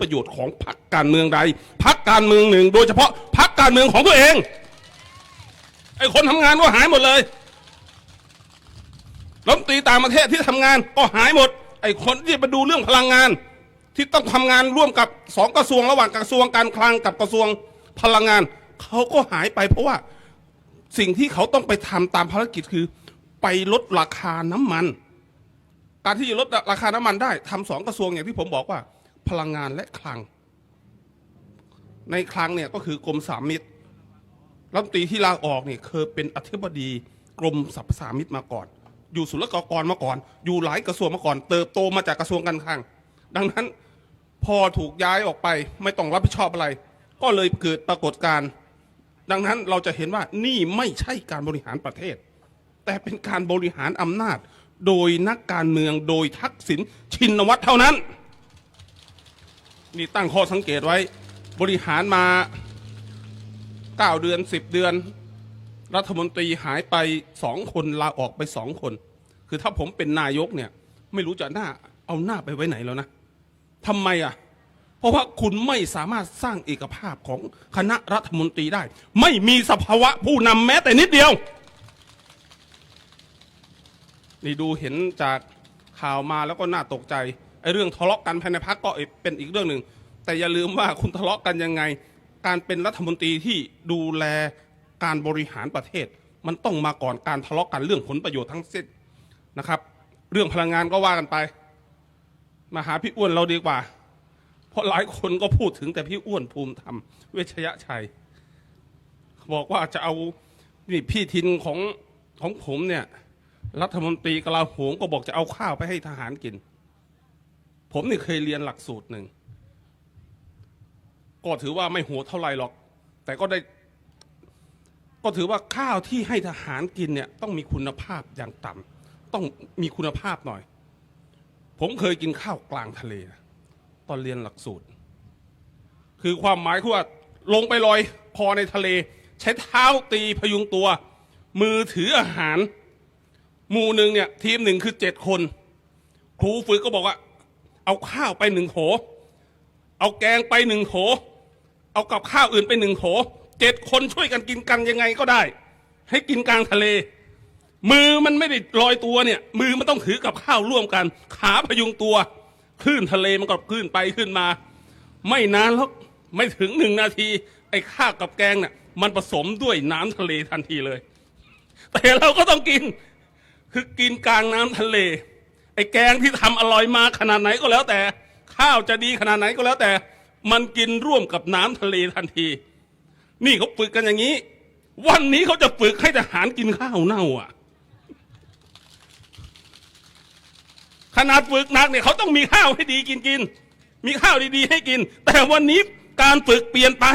ประโยชน์ของพรรคการเมืองใดพรรคการเมืองหนึ่ง โดยเฉพาะพรรคการเมืองของตัวเอง ไอ้คนทำงานก็หายหมดเลยรัฐมนตรีต่างประเทศที่ทำงานก็หายหมด ไอ้คนที่มาดูเรื่องพลังงาน ที่ต้องทำงานร่วมกับสองกระทรวงระหว่างกระทรวงการคลังกับกระทรวงพลังงานเขาก็หายไป เพราะว่าสิ่งที่เขาต้องไปทำตามภารกิจคือ ไปลดราคาน้ำมัน การที่จะลดราคาน้ำมันได้ทำสองกระทรวงอย่างที่ผมบอกว่า พลังงานและคลัง ในคลังเนี่ยก็คือกรมสามมิตรรัฐมนตรีที่ลาออกเนี่ยเคยเป็นอธิบดีกรมสรรพสามิตมาก่อน อยู่ศุลกากรมาก่อน อยู่หลายกระทรวงมาก่อน เติบโตมาจากกระทรวงการคลัง ดังนั้นพอถูกย้ายออกไปไม่ต้องรับผิดชอบอะไร ก็เลยเกิดปรากฏการณ์ดังนั้นเราจะเห็นว่านี่ไม่ใช่การบริหารประเทศ แต่เป็นการบริหารอำนาจ โดยนักการเมืองโดยทักษิณชินวัตรเท่านั้น นี่ตั้งข้อสังเกตไว้ บริหารมา 9 เดือน 10 เดือน รัฐมนตรีหายไปสองคนลาออกไปสองคน คือถ้าผมเป็นนายกเนี่ย ไม่รู้จะหน้าเอาหน้าไปไว้ไหนแล้วนะทำไมอะ เพราะว่าคุณไม่สามารถสร้างเอกภาพของคณะรัฐมนตรีได้ ไม่มีสภาวะผู้นำแม้แต่นิดเดียว นี่ดูเห็นจากข่าวมาแล้วก็น่าตกใจ ไอ้เรื่องทะเลาะกันภายในพักก็เป็นอีกเรื่องหนึ่ง แต่อย่าลืมว่าคุณทะเลาะกันยังไง การเป็นรัฐมนตรีที่ดูแลการบริหารประเทศ มันต้องมาก่อนการทะเลาะกันเรื่องผลประโยชน์ทั้งสิ้นนะครับ เรื่องพลังงานก็ว่ากันไป มาหาพี่อ้วนเราดีกว่า เพราะหลายคนก็พูดถึงแต่พี่อ้วนภูมิธรรมเวชยชัย บอกว่าจะเอานี่พี่ทินของของผมเนี่ยรัฐมนตรีกลาโหมก็บอกจะเอาข้าวไปให้ทหารกิน ผมนี่เคยเรียนหลักสูตรหนึ่ง ก็ถือว่าไม่โหดเท่าไหร่หรอก แต่ก็ได้ ก็ถือว่าข้าวที่ให้ทหารกินเนี่ย ต้องมีคุณภาพอย่างต่ำต้องมีคุณภาพหน่อย ผมเคยกินข้าวกลางทะเลนะตอนเรียนหลักสูตร คือความหมายคือว่าลงไปลอยคอในทะเล ใช้เท้าตีพยุงตัว มือถืออาหาร หมู่หนึ่งเนี่ย ทีมหนึ่งคือเจ็ดคน ครูฝึกก็บอกว่า เอาข้าวไปหนึ่งโถเอาแกงไปหนึ่งโถเอากับข้าวอื่นไปหนึ่งโถเจ็ดคนช่วยกันกินกันยังไงก็ได้ ให้กินกลางทะเล มือมันไม่ได้ลอยตัวเนี่ย มือมันต้องถือกับข้าวร่วมกัน ขาพยุงตัว คลื่นทะเลมันก็คลื่นไปขึ้นมา ไม่นานแล้วไม่ถึงหนึ่งนาที ไอ้ข้าวกับแกงเนี่ยมันผสมด้วยน้ำทะเลทันทีเลย แต่เราก็ต้องกิน คือกินกลางน้ำทะเล ไอ้แกงที่ทำอร่อยมาขนาดไหนก็แล้วแต่ ข้าวจะดีขนาดไหนก็แล้วแต่ มันกินร่วมกับน้ำทะเลทันที นี่เขาฝึกกันอย่างนี้ วันนี้เขาจะฝึกให้ทหารกินข้าวเน่าอะ ขนาดฝึกหนักเนี่ยเขาต้องมีข้าวให้ดีกินกิน มีข้าวดีๆให้กิน แต่วันนี้การฝึกเปลี่ยนไป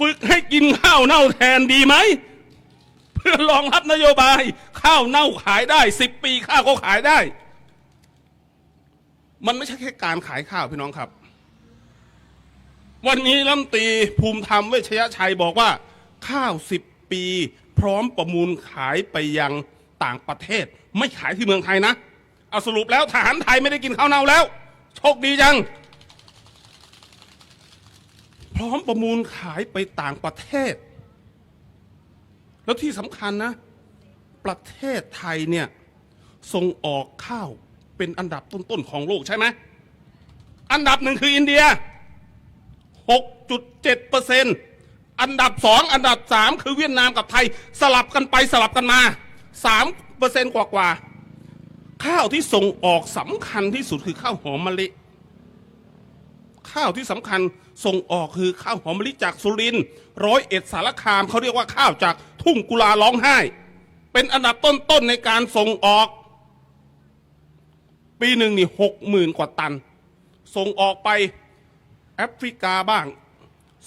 ฝึกให้กินข้าวเน่าแทนดีไหมเพื่อรองรับนโยบาย ข้าวเน่าขายได้สิบปีข้าวก็ขายได้ มันไม่ใช่แค่การขายข้าวพี่น้องครับ วันนี้รัฐมนตรีภูมิธรรมเวชยชัยบอกว่า ข้าวสิบปี พร้อมประมูลขายไปยังต่างประเทศ ไม่ขายที่เมืองไทยนะเอาสรุปแล้วทหารไทยไม่ได้กินข้าวเน่าแล้วโชคดีจัง พร้อมประมูลขายไปต่างประเทศ แล้วที่สำคัญนะ ประเทศไทยเนี่ยส่งออกข้าว เป็นอันดับต้นๆของโลกใช่ไหม อันดับหนึ่งคืออินเดีย 6.7เปอร์เซ็นอันดับสองอันดับสามคือเวียดนามกับไทย สลับกันไปสลับกันมา3เปอร์เซ็นกว่าๆข้าวที่ส่งออกสำคัญที่สุดคือข้าวหอมมะลิข้าวที่สำคัญส่งออกคือข้าวหอมมะลิจากสุรินทร์ร้อยเอ็ดสารคามเขาเรียกว่าข้าวจากทุ่งกุลาร้องไห้ เป็นอันดับต้นๆในการส่งออก ปีหนึ่งนี่หกหมื่นกว่าตัน ส่งออกไปแอฟริกาบ้าง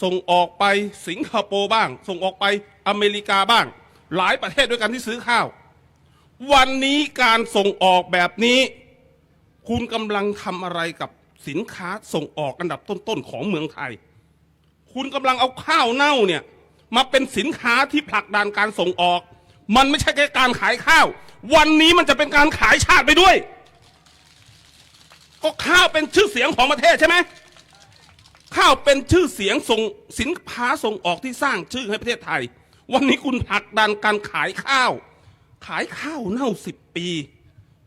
ส่งออกไปสิงคโปร์บ้าง ส่งออกไปอเมริกาบ้าง หลายประเทศด้วยกันที่ซื้อข้าว วันนี้การส่งออกแบบนี้ คุณกำลังทำอะไรกับสินค้าส่งออกอันดับต้นๆของเมืองไทย คุณกำลังเอาข้าวเน่าเนี่ยมาเป็นสินค้าที่ผลักดันการส่งออก มันไม่ใช่แค่การขายข้าว วันนี้มันจะเป็นการขายชาติไปด้วย ก็ข้าวเป็นชื่อเสียงของประเทศใช่ไหมข้าวเป็นชื่อเสียงส่งสินค้าส่งออกที่สร้างชื่อให้ประเทศไทย วันนี้คุณผลักดันการขายข้าว ขายข้าวเน่าสิบปี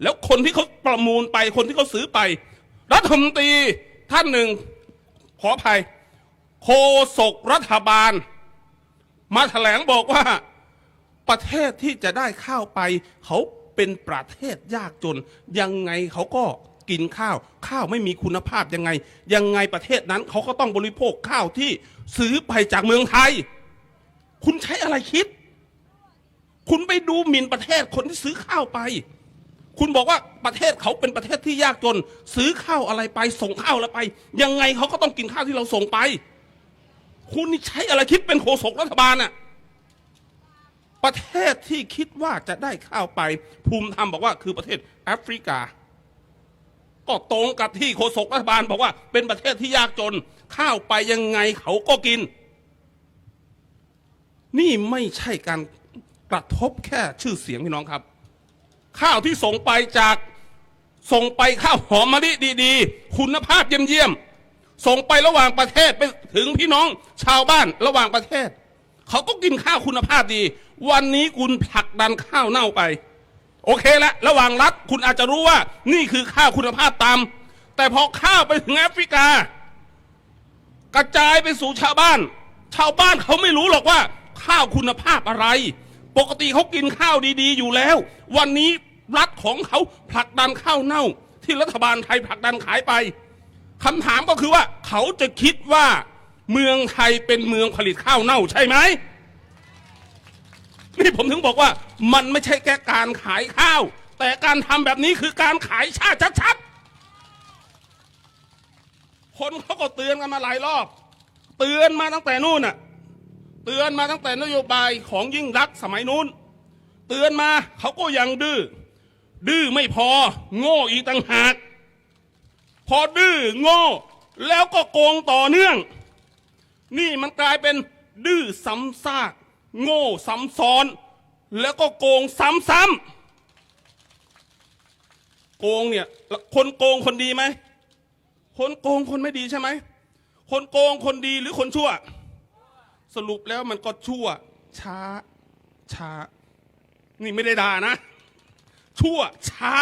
แล้วคนที่เขาประมูลไปคนที่เขาซื้อไป รัฐมนตรีท่านหนึ่งขออภัยโฆษกรัฐบาล มาแถลงบอกว่าประเทศที่จะได้ข้าวไป เขาเป็นประเทศยากจน ยังไงเขาก็ กินข้าว ข้าวไม่มีคุณภาพยังไง ยังไงประเทศนั้นเขาก็ต้องบริโภคข้าวที่ซื้อไปจากเมืองไทย คุณใช้อะไรคิด คุณไปดูหมิ่นประเทศคนที่ซื้อข้าวไป คุณบอกว่าประเทศเขาเป็นประเทศที่ยากจน ซื้อข้าวอะไรไป ส่งข้าวอะไรไป ยังไงเขาก็ต้องกินข้าวที่เราส่งไป คุณนี่ใช้อะไรคิดเป็นโฆษกรัฐบาลน่ะประเทศที่คิดว่าจะได้ข้าวไป ภูมิธรรมบอกว่าคือประเทศแอฟริกา ก็ตรงกับที่โฆษกรัฐบาลบอกว่าเป็นประเทศที่ยากจน ข้าวไปยังไงเขาก็กิน นี่ไม่ใช่การกระทบแค่ชื่อเสียงพี่น้องครับ ข้าวที่ส่งไปจากส่งไปข้าวหอมมะลิดีๆ คุณภาพเยี่ยมๆส่งไประหว่างประเทศไปถึงพี่น้องชาวบ้านระหว่างประเทศ เขาก็กินข้าวคุณภาพดี วันนี้คุณผลักดันข้าวเน่าไป โอเคแล้วระหว่างรัฐคุณอาจจะรู้ว่า นี่คือข้าวคุณภาพต่ำแต่พอข้าวไปถึงแอฟริกา กระจายไปสู่ชาวบ้าน ชาวบ้านเขาไม่รู้หรอกว่า ข้าวคุณภาพอะไร ปกติเขากินข้าวดีๆ อยู่แล้ว วันนี้รัฐของเขาผลักดันข้าวเน่า ที่รัฐบาลไทยผลักดันขายไปคำถามก็คือว่า เขาจะคิดว่า เมืองไทยเป็นเมืองผลิตข้าวเน่าใช่ไหม นี่ผมถึงบอกว่ามันไม่ใช่แค่การขายข้าว แต่การทำแบบนี้คือการขายชาติชัดๆคนเขาก็เตือนกันมาหลายรอบ เตือนมาตั้งแต่นู่นน่ะ เตือนมาตั้งแต่นโยบายของยิ่งรักสมัยนู้น เตือนมาเขาก็ยังดื้อดื้อไม่พอ โง่อีกต่างหาก พอดื้อโง่ แล้วก็โกงต่อเนื่อง นี่มันกลายเป็นดื้อซ้ำซาก โง่ซ้ำซ้อน แล้วก็โกงซ้ำๆโกงเนี่ยคนโกงคนดีไหมคนโกงคนไม่ดีใช่ไหมคนโกงคนดีหรือคนชั่ว สรุปแล้วมันก็ชั่ว ช้า ช้า นี่ไม่ได้ด่านะ ชั่ว ช้า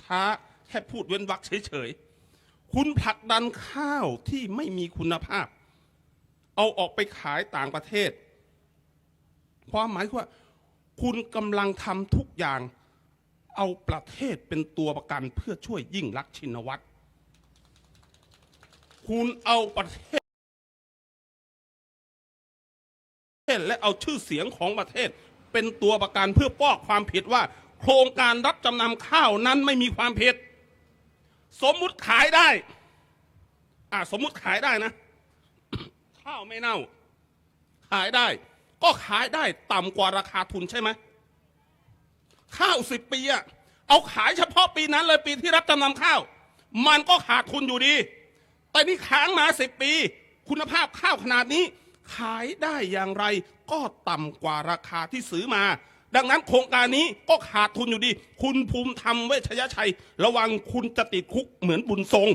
ช้า แค่พูดเว้นวรรคเฉยๆ คุณผลักดันข้าวที่ไม่มีคุณภาพ เอาออกไปขายต่างประเทศ ความหมายคือว่า คุณกำลังทำทุกอย่าง เอาประเทศเป็นตัวประกันเพื่อช่วยยิ่งรักชินวัตรคุณเอาประเทศและเอาชื่อเสียงของประเทศ เป็นตัวประกันเพื่อป้อกความผิดว่า โครงการรับจำนำข้าวนั้นไม่มีความผิด สมมุติขายได้ อ่าสมมุติขายได้นะ ข้าวไม่เน่า ขายได้ ก็ขายได้ต่ำกว่าราคาทุนใช่ไหมข้าวสิบปีอะเอาขายเฉพาะปีนั้นเลยปีที่รับจำนำข้าว มันก็ขาดทุนอยู่ดี แต่นี่ค้างมาสิบปี คุณภาพข้าวขนาดนี้ ขายได้อย่างไรก็ต่ำกว่าราคาที่ซื้อมา ดังนั้นโครงการนี้ก็ขาดทุนอยู่ดี คุณภูมิธรรมเวชยชัย ระวังคุณจะติดคุกเหมือนบุญทรง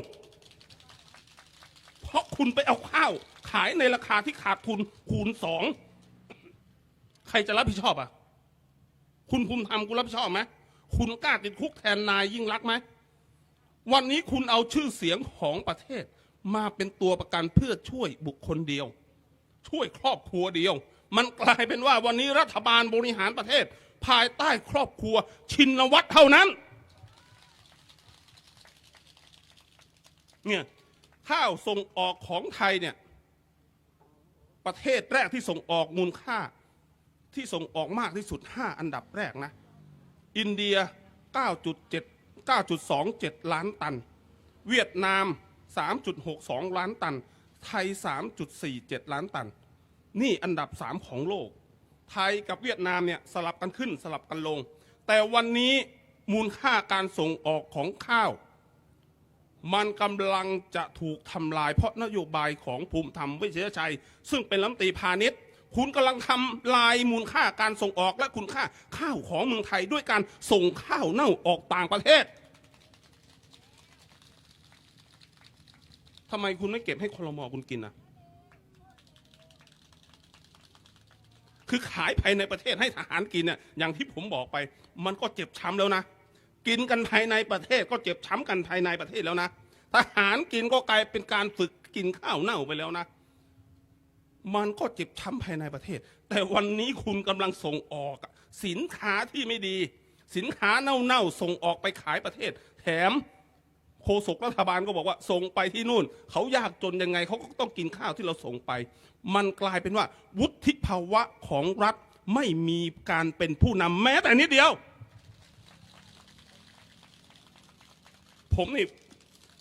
เพราะคุณไปเอาข้าว ขายในราคาที่ขาดทุนคูณสอง ใครจะรับผิดชอบอะ คุณภูมิธรรมคุณรับผิดชอบไหมคุณกล้าติดคุกแทนนายยิ่งรักไหมวันนี้คุณเอาชื่อเสียงของประเทศ มาเป็นตัวประกันเพื่อช่วยบุคคลเดียว ช่วยครอบครัวเดียว มันกลายเป็นว่าวันนี้รัฐบาลบริหารประเทศ ภายใต้ครอบครัว ชินวัตรเท่านั้น เนี่ยข้าวส่งออกของไทยเนี่ย ประเทศแรกที่ส่งออกมูลค่า ที่ส่งออกมากที่สุด 5 อันดับแรกนะ อินเดีย 9.7 9.27 ล้านตัน เวียดนาม 3.62 ล้านตัน ไทย 3.47 ล้านตัน นี่อันดับ 3 ของโลก ไทยกับเวียดนามเนี่ยสลับกันขึ้นสลับกันลง แต่วันนี้มูลค่าการส่งออกของข้าว มันกำลังจะถูกทำลายเพราะนโยบายของภูมิธรรมวิเชยชัย ซึ่งเป็นรัฐมนตรีพาณิชย์ คุณกำลังทำลายมูลค่าการส่งออกและคุณค่าข้าวของเมืองไทยด้วยการส่งข้าวเน่าออกต่างประเทศททำไมคุณไม่เก็บให้คลมอคุณกินนะคือขายภายในประเทศให้ทหารกินเนี่ยอย่างที่ผมบอกไป มันก็เจ็บช้ำแล้วนะ กินกันภายในประเทศก็เจ็บช้ำกันภายในประเทศแล้วนะ ทหารกินก็กลายเป็นการฝึกกินข้าวเน่าไปแล้วนะ มันก็เจ็บช้ำภายในประเทศ แต่วันนี้คุณกำลังส่งออก สินค้าที่ไม่ดี สินค้าเน่าๆส่งออกไปขายประเทศ แถมโฆษกรัฐบาลก็บอกว่าส่งไปที่นู่น เขายากจนยังไงเขาก็ต้องกินข้าวที่เราส่งไป มันกลายเป็นว่า วุฒิภาวะของรัฐไม่มีการเป็นผู้นำแม้แต่นิดเดียว ผมนี่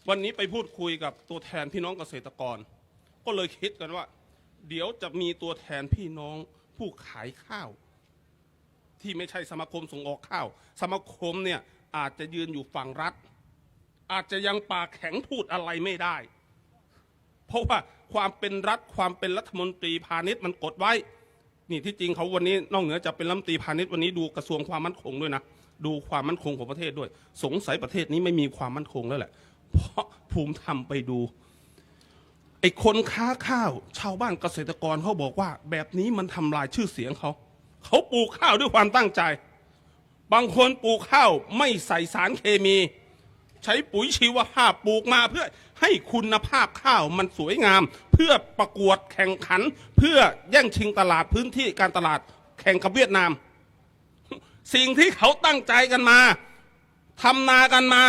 วันนี้ไปพูดคุยกับตัวแทนพี่น้องเกษตรกร ก็เลยคิดกันว่า เดี๋ยวจะมีตัวแทนพี่น้องผู้ขายข้าว ที่ไม่ใช่สมาคมส่งออกข้าว สมาคมเนี่ยอาจจะยืนอยู่ฝั่งรัฐ อาจจะยังปากแข็งพูดอะไรไม่ได้ เพราะว่าความเป็นรัฐความเป็นรัฐมนตรีพาณิชย์มันกดไว้ นี่ที่จริงเขาวันนี้นอกเหนือจากเป็นรัฐมนตรีพาณิชย์วันนี้ดูกระทรวงความมั่นคงด้วยนะดูความมั่นคงของประเทศด้วย สงสัยประเทศนี้ไม่มีความมั่นคงแล้วแหละ เพราะภูมิธรรมไปดู ไอ้คนค้าข้าว ชาวบ้านเกษตรกรเขาบอกว่า แบบนี้มันทำลายชื่อเสียงเขา เขาปลูกข้าวด้วยความตั้งใจ บางคนปลูกข้าวไม่ใส่สารเคมี ใช้ปุ๋ยชีวภาพปลูกมาเพื่อให้คุณภาพข้าวมันสวยงาม เพื่อประกวดแข่งขัน เพื่อแย่งชิงตลาดพื้นที่การตลาดแข่งกับเวียดนาม สิ่งที่เขาตั้งใจกันมาทำนากันมา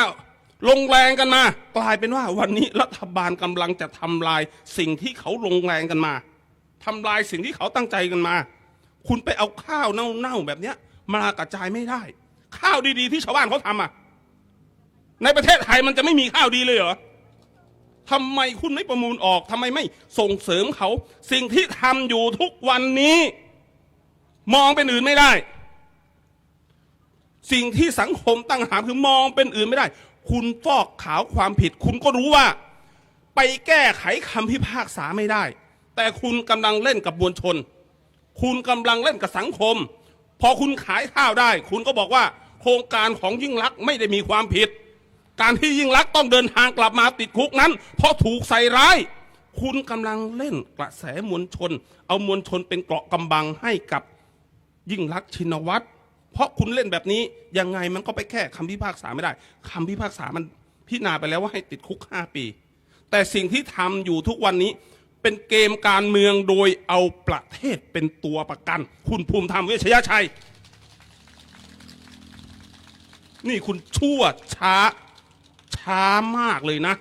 ลงแรงกันมา กลายเป็นว่าวันนี้รัฐบาลกำลังจะทำลายสิ่งที่เขาลงแรงกันมาทำลายสิ่งที่เขาตั้งใจกันมา คุณไปเอาข้าวเน่าๆแบบเนี้ย มากระจายไม่ได้ ข้าวดีๆ ที่ชาวบ้านเขาทำอะ ในประเทศไทยมันจะไม่มีข้าวดีเลยเหรอทำไมคุณไม่ประมูลออกทำไมไม่ส่งเสริมเขา สิ่งที่ทำอยู่ทุกวันนี้ มองเป็นอื่นไม่ได้ สิ่งที่สังคมตั้งคำถามคือมองเป็นอื่นไม่ได้ คุณฟอกขาวความผิด คุณก็รู้ว่า ไปแก้ไขคำพิพากษาไม่ได้ แต่คุณกำลังเล่นกับมวลชน คุณกำลังเล่นกับสังคม พอคุณขายข้าวได้ คุณก็บอกว่า โครงการของยิ่งลักษณ์ไม่ได้มีความผิด การที่ยิ่งลักษณ์ต้องเดินทางกลับมาติดคุกนั้น เพราะถูกใส่ร้าย คุณกำลังเล่นกระแสมวลชน เอามวลชนเป็นเกราะกำบังให้กับยิ่งรักษณ์ชินวัตร เพราะคุณเล่นแบบนี้ยังไงมันก็ไปแค่คำพิพากษาไม่ได้คำพิพากษามันพิจารณาไปแล้วว่าให้ติดคุกห้าปี แต่สิ่งที่ทำอยู่ทุกวันนี้เป็นเกมการเมืองโดยเอาประเทศเป็นตัวประกัน คุณภูมิธรรมเวชยชัย นี่คุณชั่วช้า ช้ามากเลยนะ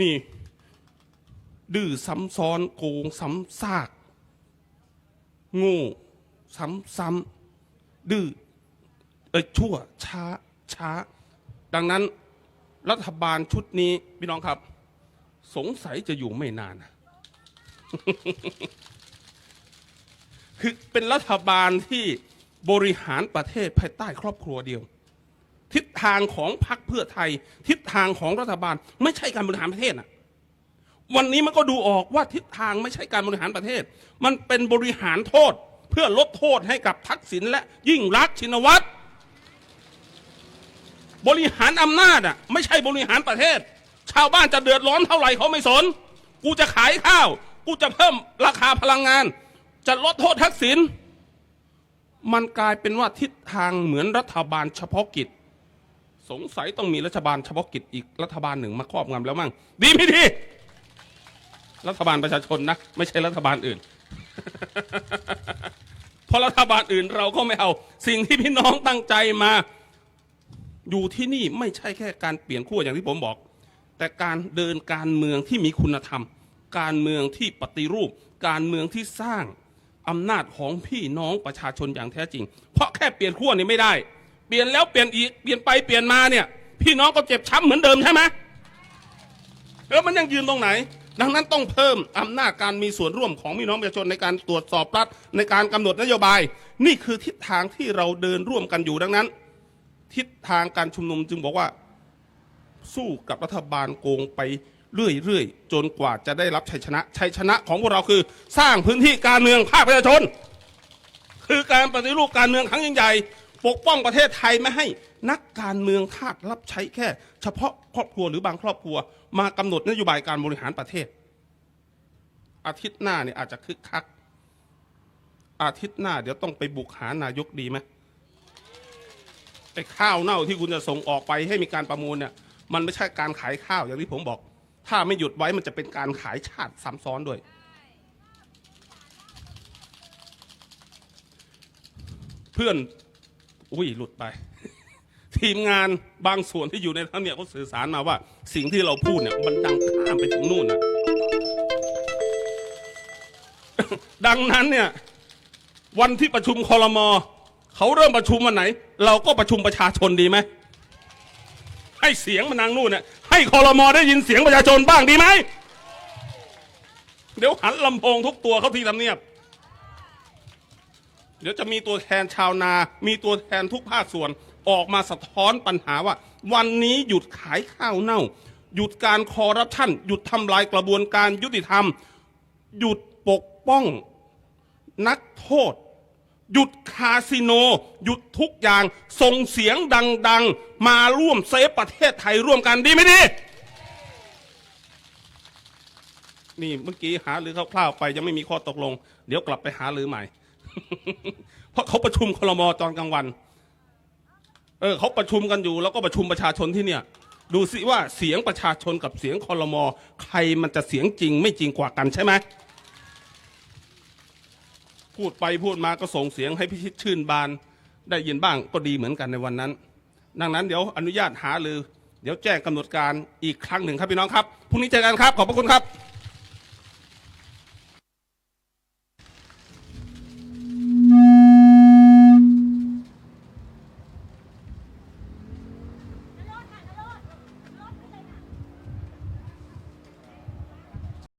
นี่ ดื้อซ้ำซ้อนโกงซ้ำซาก โง่ ซ้ำๆดื้อเอ้ยชั่ว ช้า ช้า ดังนั้นรัฐบาลชุดนี้พี่น้องครับ สงสัยจะอยู่ไม่นาน คือเป็นรัฐบาลที่บริหารประเทศภายใต้ครอบครัวเดียว ทิศทางของพรรคเพื่อไทย ทิศทางของรัฐบาล ไม่ใช่การบริหารประเทศนะวันนี้มันก็ดูออกว่าทิศทางไม่ใช่การบริหารประเทศ มันเป็นบริหารโทษ พื่อลดโทษให้กับทักษิณและยิ่งรักชินวัตรบริหารอำนาจอะไม่ใช่บริหารประเทศ ชาวบ้านจะเดือดร้อนเท่าไหร่เขาไม่สน กูจะขายข้าว กูจะเพิ่มราคาพลังงาน จะลดโทษทักษิณมันกลายเป็นว่าทิศทางเหมือนรัฐบาลเฉพาะกิจ สงสัยต้องมีรัฐบาลเฉพาะกิจอีกรัฐบาลหนึ่งมาครอบงำแล้วมั่งดีไม่ดี รัฐบาลประชาชนนะ ไม่ใช่รัฐบาลอื่น เพราะรัฐบาลอื่นเราก็ไม่เอา สิ่งที่พี่น้องตั้งใจมา อยู่ที่นี่ไม่ใช่แค่การเปลี่ยนขั้วอย่างที่ผมบอก แต่การเดินการเมืองที่มีคุณธรรม การเมืองที่ปฏิรูป การเมืองที่สร้างอำนาจของพี่น้องประชาชนอย่างแท้จริง เพราะแค่เปลี่ยนขั้วนี่ไม่ได้ เปลี่ยนแล้วเปลี่ยนอีก เปลี่ยนไปเปลี่ยนมาเนี่ย พี่น้องก็เจ็บช้ำเหมือนเดิมใช่ไหมเออมันยังยืนตรงไหน ดังนั้นต้องเพิ่มอำนาจการมีส่วนร่วมของพี่น้องประชาชนในการตรวจสอบรัฐในการกำหนดนโยบาย นี่คือทิศทางที่เราเดินร่วมกันอยู่ดังนั้น ทิศทางการชุมนุมจึงบอกว่าสู้กับรัฐบาลโกงไปเรื่อยๆ จนกว่าจะได้รับชัยชนะ ชัยชนะของพวกเราคือ สร้างพื้นที่การเมืองภาคประชาชน คือการปฏิรูปการเมืองครั้งยิ่งใหญ่ ปกป้องประเทศไทยไม่ให้นักการเมืองทาสรับใช้แค่ เฉพาะครอบครัวหรือบางครอบครัว มากำหนดนโยบายการบริหารประเทศ อาทิตย์หน้าเนี่ยอาจจะคึกคัก อาทิตย์หน้า เดี๋ยวต้องไปบุกหานายกดีไหมไอ้ข้าวเน่าที่คุณจะส่งออกไปให้มีการประมูลเนี่ย มันไม่ใช่การขายข้าวอย่างที่ผมบอก ถ้าไม่หยุดไว้มันจะเป็นการขายชาติซ้ำซ้อนด้วยเพื่อน อุ้ยหลุดไป ทีมงานบางส่วนที่อยู่ในทั้งเนี่ยเขาสื่อสารมาว่า สิ่งที่เราพูดเนี่ย มันดังข้ามไปถึงนู่นนะดังนั้นเนี่ย วันที่ประชุมคอรมอเขาเริ่มประชุมวันไหน เราก็ประชุมประชาชนดีไหมให้เสียงมันนางนู่นเนี่ยให้คอรมอได้ยินเสียงประชาชนบ้างดีไหมเดี๋ยวหันลำโพงทุกตัวเขาที่ทำเนียบ ดี๋ยวจะมีตัวแทนชาวนา มีตัวแทนทุกภาคส่วนออกมาสะท้อนปัญหาว่า วันนี้หยุดขายข้าวเน่า หยุดการคอร์รัปชันหยุดทำลายกระบวนการยุติธรรม หยุดปกป้องนักโทษ หยุดคาสิโน หยุดทุกอย่างส่งเสียงดัง ๆ มาร่วมเซฟประเทศไทยร่วมกันดีไหมดีนี่เมื่อกี้หาหรือคร่าวๆไปยังไม่มีข้อตกลง เดี๋ยวกลับไปหาหรือใหม่ เพราะเขาประชุมคลมตอนกลางวัน เออเขาประชุมกันอยู่ แล้วก็ประชุมประชาชนที่เนี่ย ดูสิว่าเสียงประชาชนกับเสียงคลมใครมันจะเสียงจริง ไม่จริงกว่ากันใช่ไหมพูดไปพูดมาก็ส่งเสียงให้พิชิตชื่นบาน ได้ยินบ้างก็ดีเหมือนกันในวันนั้น ดังนั้นเดี๋ยวอนุญาตหาลือ เดี๋ยวแจ้งกำหนดการอีกครั้งหนึ่งครับพี่น้องครับพรุ่งนี้เจอกันครับขอบพระคุณครับ